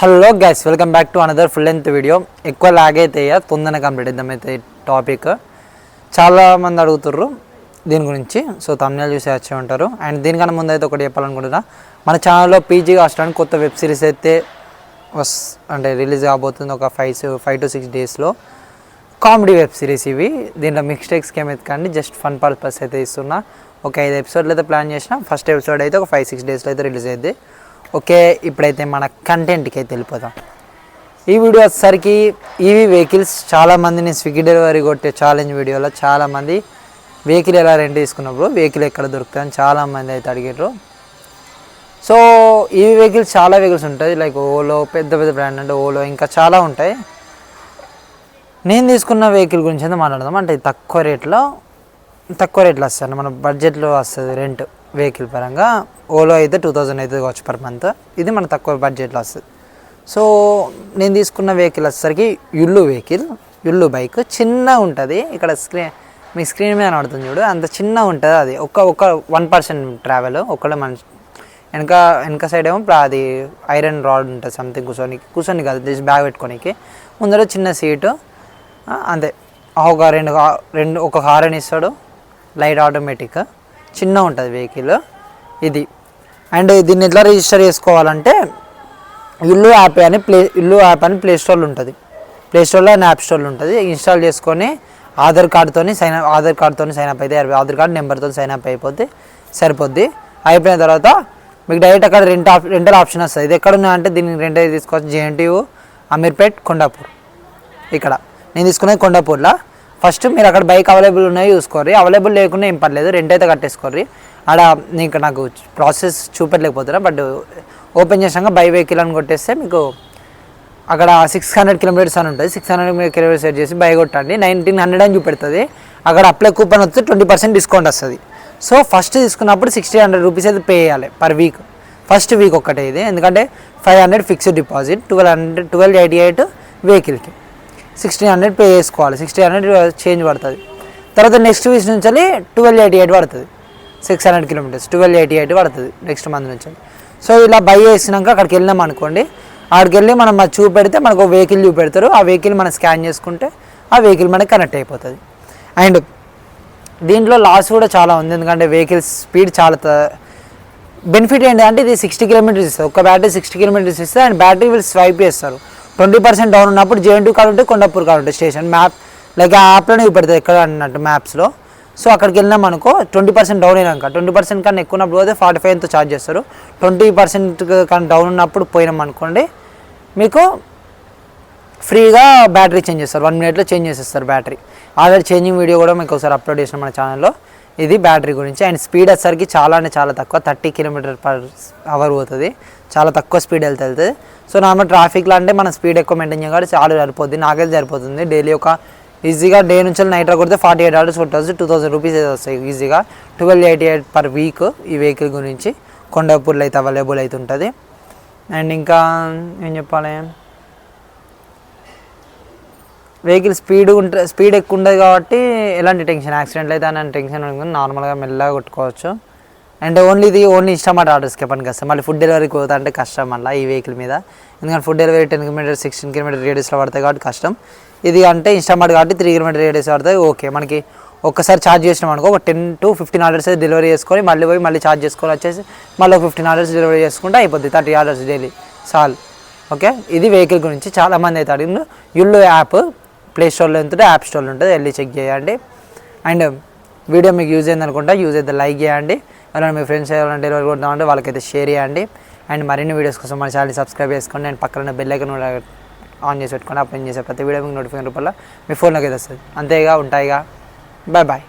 Hello guys welcome back to another full length video ఎక్కువ lag అయితే తొందరగా complete ఇద్దాం అయితే టాపిక్ చాలా మంది అడుగుతుర్రు దీని గురించి. సో తమిళ చూసి వచ్చి ఉంటారు. అండ్ దీనికన్నా ముందు అయితే ఒకటి చెప్పాలనుకుంటున్నా. మన ఛానల్లో పీజీ కాస్టానికి కొత్త వెబ్ సిరీస్ అయితే వస్ అంటే రిలీజ్ కాబోతుంది ఒక ఫైవ్ ఫైవ్ టు సిక్స్ డేస్లో కామెడీ వెబ్ సిరీస్ ఇవి. దీంట్లో మిస్టేక్స్కి ఏమి ఎత్తుకండి జస్ట్ ఫన్ పర్పస్ అయితే ఇస్తున్నా. ఒక ఐదు ఎపిసోడ్లు అయితే ప్లాన్ చేసిన ఫస్ట్ ఎపిసోడ్ అయితే ఒక ఫైవ్ సిక్స్ డేస్లో అయితే రిలీజ్ అయింది ఓకే ఇప్పుడైతే మన కంటెంట్కి అయితే వెళ్ళిపోదాం. ఈ వీడియో వచ్చేసరికి ఈవీ వెహికల్స్ చాలామందిని స్విగ్గీ డెలివరీ కొట్టే ఛాలెంజ్ వీడియోలో చాలామంది వెహికల్ ఎలా రెంట్ తీసుకున్నప్పుడు వెహికల్ ఎక్కడ దొరుకుతుందని చాలామంది అయితే అడిగారు సో ఈవీ వెహికల్స్ చాలా వెహికల్స్ ఉంటాయి. లైక్ ఓలో పెద్ద పెద్ద బ్రాండ్ అంటే ఓలో ఇంకా చాలా ఉంటాయి. నేను తీసుకున్న వెహికల్ గురించి అయితే మాట్లాడదాం. అంటే తక్కువ రేట్లో తక్కువ రేట్లో వస్తుంది మన బడ్జెట్లో వస్తుంది రెంట్ వెహికల్ పరంగా. ఓలో అయితే టూ థౌజండ్ అయితే కావచ్చు పర్ మంత్. ఇది మన తక్కువ బడ్జెట్లో వస్తుంది. సో నేను తీసుకున్న వెహికల్ వచ్చేసరికి యుల్లు వెహికల్ యుల్లు బైక్. చిన్న ఉంటుంది. ఇక్కడ స్క్రీన్ మీ స్క్రీన్ మీద నడుతుంది చూడు. అంత చిన్న ఉంటుంది అది. ఒక ఒక వన్ పర్సెంట్ ట్రావెల్ ఒకళ్ళ మనిషి వెనక వెనక సైడ్ ఏమో అది ఐరన్ రాడ్ ఉంటుంది సంథింగ్ కూర్చొని కూర్చొని కాదు జస్ట్ బ్యాగ్ పెట్టుకోనికి. ముందర చిన్న సీటు అంతే. ఆ ఒక రెండు రెండు ఒక హారన్ ఇస్తాడు. లైట్ ఆటోమేటిక్ చిన్న ఉంటుంది వెహికల్ ఇది. అండ్ దీన్ని ఎట్లా రిజిస్టర్ చేసుకోవాలంటే ఇల్లు యాప్ అని ప్లే ఇల్లు యాప్ అని ప్లే స్టోర్లో ఉంటుంది. ప్లే స్టోర్లో అండ్ యాప్ స్టోర్లో ఉంటుంది. ఇన్స్టాల్ చేసుకొని ఆధార్ కార్డ్తోని సైన్ అప్ ఆధార్ కార్డుతో సైన్ అప్ అయితే ఆధార్ కార్డ్ నెంబర్తో సైన్ అప్ అయిపోతే సరిపోద్ది. అయిపోయిన తర్వాత మీకు డైరెక్ట్ అక్కడ రెంట్ ఆప్ రెంటల్ ఆప్షన్ వస్తుంది. ఇది ఎక్కడ ఉన్నా అంటే దీనికి రెంట్ తీసుకోవచ్చు జేఎన్టీయూ అమీర్పేట్ కొండాపూర్ ఇక్కడ. నేను తీసుకునేది కొండాపూర్లో ఫస్ట్ మీరు అక్కడ బైక్ అవైలబుల్ ఉన్నాయి చూసుకోర్రి. అవైలబుల్ లేకుండా ఏం పర్లేదు రెంట్ అయితే కట్టేసుకోర్రి. ఆడ నీకు నాకు ప్రాసెస్ చూపెట్టలేకపోతున్నా బట్ ఓపెన్ చేసాక బై వెహికల్ అని కొట్టేస్తే మీకు అక్కడ సిక్స్ హండ్రెడ్ కిలోమీటర్స్ అని ఉంటుంది. సిక్స్ హండ్రెడ్ కిలోమీటర్స్ సెట్ చేసి బై కొట్టండి. నైన్టీన్ హండ్రెడ్ అని చూపెడుతుంది. అక్కడ అప్లై కూపన్ వస్తే ట్వంటీ పర్సెంట్ డిస్కౌంట్ వస్తుంది. సో ఫస్ట్ తీసుకున్నప్పుడు సిక్స్టీ హండ్రెడ్ రూపీస్ అయితే పే చేయాలి పర్ వీక్ ఫస్ట్ వీక్ ఒక్కటే ఇది. ఎందుకంటే five hundred fixed deposit twelve hundred twelve eighty eight వెహికల్కి సిక్స్టీన్ హండ్రెడ్ పే చేసుకోవాలి. సిక్స్టీ హండ్రెడ్ చేంజ్ పడుతుంది. తర్వాత నెక్స్ట్ వీక్ నుంచి ట్వెల్వ్ ఎయిటీ ఎయిట్ పడుతుంది. Six hundred kilometres twelve eighty eight పడుతుంది నెక్స్ట్ మంత్ నుంచి సో ఇలా బై చేసినాక అక్కడికి వెళ్ళినాం అనుకోండి అక్కడికి వెళ్ళి మనం చూపెడితే మనకు ఒక వెహికల్ చూపెడతారు. ఆ వెహికల్ మనం స్కాన్ చేసుకుంటే ఆ వెహికల్ మనకి కనెక్ట్ అయిపోతుంది. అండ్ దీంట్లో లాస్ కూడా చాలా ఉంది. ఎందుకంటే వెహికల్ స్పీడ్ చాలా బెనిఫిట్ ఏంటంటే ఇది సిక్స్టీ కిలోమీటర్స్ ఇస్తుంది. ఒక బ్యాటరీ సిక్స్టీ కిలోమీటర్స్ ఇస్తే అండ్ బ్యాటరీ వీళ్ళు స్వైప్ చేస్తారు. ట్వంటీ పర్సెంట్ డౌన్ ఉన్నప్పుడు జేఎన్టీ కాడ ఉంటే కొండపూర్ కాడ ఉంటుంది స్టేషన్ మ్యాప్ లైక్ ఆ యాప్లోనే చూపెడుతుంది ఎక్కడ అన్నట్టు మ్యాప్స్లో సో అక్కడికి వెళ్ళినాం అనుకో ట్వంటీ పర్సెంట్ డౌన్ అయినాక ట్వంటీ పర్సెంట్ కన్నా ఎక్కువ ఉన్నప్పుడు పోతే ఫార్టీ ఫైవ్ ఎంతో ఛార్జ్ చేస్తారు. ట్వంటీ పర్సెంట్ కన్నా డౌన్ ఉన్నప్పుడు పోయినాం అనుకోండి మీకు ఫ్రీగా బ్యాటరీ చేంజ్ చేస్తారు. వన్ మినిట్లో చేంజ్ చేసేస్తారు బ్యాటరీ ఆల్రెడీ చేంజింగ్ వీడియో కూడా మీకు ఒకసారి అప్లోడ్ చేసిన మన ఛానల్లో ఇది బ్యాటరీ గురించి. అండ్ స్పీడ్ వచ్చేసరికి చాలా అంటే చాలా తక్కువ. థర్టీ కిలోమీటర్ పర్ అవర్ పోతుంది. చాలా తక్కువ స్పీడ్ వెళ్తుంది. సో నార్మల్ ట్రాఫిక్లో అంటే మనం స్పీడ్ ఎక్కువ మెయింటైన్ చేయాలి చాలు చాలా సరిపోద్ది నాకైతే సరిపోతుంది. డైలీ ఒక ఈజీగా డే నుంచి నైట్ కొడితే ఫార్టీ ఎయిట్ అవర్స్ కొట్టవచ్చు టూ థౌసండ్ రూపీస్ అయితే వస్తాయి ఈజీగా twelve eighty eight per week ఈ వెహికల్ గురించి కొండాపూర్లో అయితే అవైలబుల్ అయితే ఉంటుంది. అండ్ ఇంకా ఏం చెప్పాలి? వెహికల్ స్పీడ్ ఉంటే స్పీడ్ ఎక్కువ ఉండదు కాబట్టి ఎలాంటి టెన్షన్ యాక్సిడెంట్లు అయితే అని టెన్షన్ ఉంటుంది నార్మల్గా మెల్లగా కొట్టుకోవచ్చు. అండ్ ఓన్లీ ఇది ఓన్లీ ఇన్స్టామార్ట్ ఆర్డర్స్కి పనికి కష్టం మళ్ళీ ఫుడ్ డెలివరీకి పోతా అంటే కష్టం మళ్ళీ ఈ వెహికల్ మీద. ఎందుకంటే food delivery ten kilometer sixteen kilometer రేడియస్లో పడతాయి కాబట్టి కష్టం. ఇది అంటే ఇన్స్టామార్ట్ కాబట్టి త్రీ కిలోమీటర్ రేడియస్ పడతాయి. ఓకే మనకి ఒక్కసారి ఛార్జ్ చేసినాం అనుకో ఒక టెన్ టు ఫిఫ్టీన్ ఆర్డర్స్ అయితే డెలివరీ చేసుకొని మళ్ళీ పోయి మళ్ళీ ఛార్జ్ చేసుకొని వచ్చేసి మళ్ళీ ఒక ఫిఫ్టీన్ ఆర్డర్స్ డెలివరీ చేసుకుంటే అయిపోద్ది. థర్టీ ఆర్డర్స్ డైలీ సాల్ ఓకే ఇది వెహికల్ గురించి చాలామంది అయితే అడిగిండు యుల్లో యాప్ ప్లే స్టోర్లో ఉంటుంది? యాప్ స్టోర్లో ఉంటుంది? వెళ్ళి చెక్ చేయండి. అండ్ వీడియో మీకు యూజ్ అయింది అనుకుంటా. యూజ్ అయితే లైక్ చేయండి. అలా మీ ఫ్రెండ్స్ ఎవరైనా డెలివరీ కొడతామంటే వాళ్ళకైతే షేర్ చేయండి. అండ్ మరిన్ని వీడియోస్ కోసం మన ఛానల్ సబ్స్క్రైబ్ చేసుకోండి. అండ్ పక్కన బెల్ ఐకన్ కూడా ఆన్ చేసి పెట్టుకోండి. అప్పుడు చేసే ప్రతి వీడియో మీకు నోటిఫికేషన్ రూపంలో మీ ఫోన్లోకి అయితే వస్తుంది. అంతేగా ఉంటాయిగా. Bye bye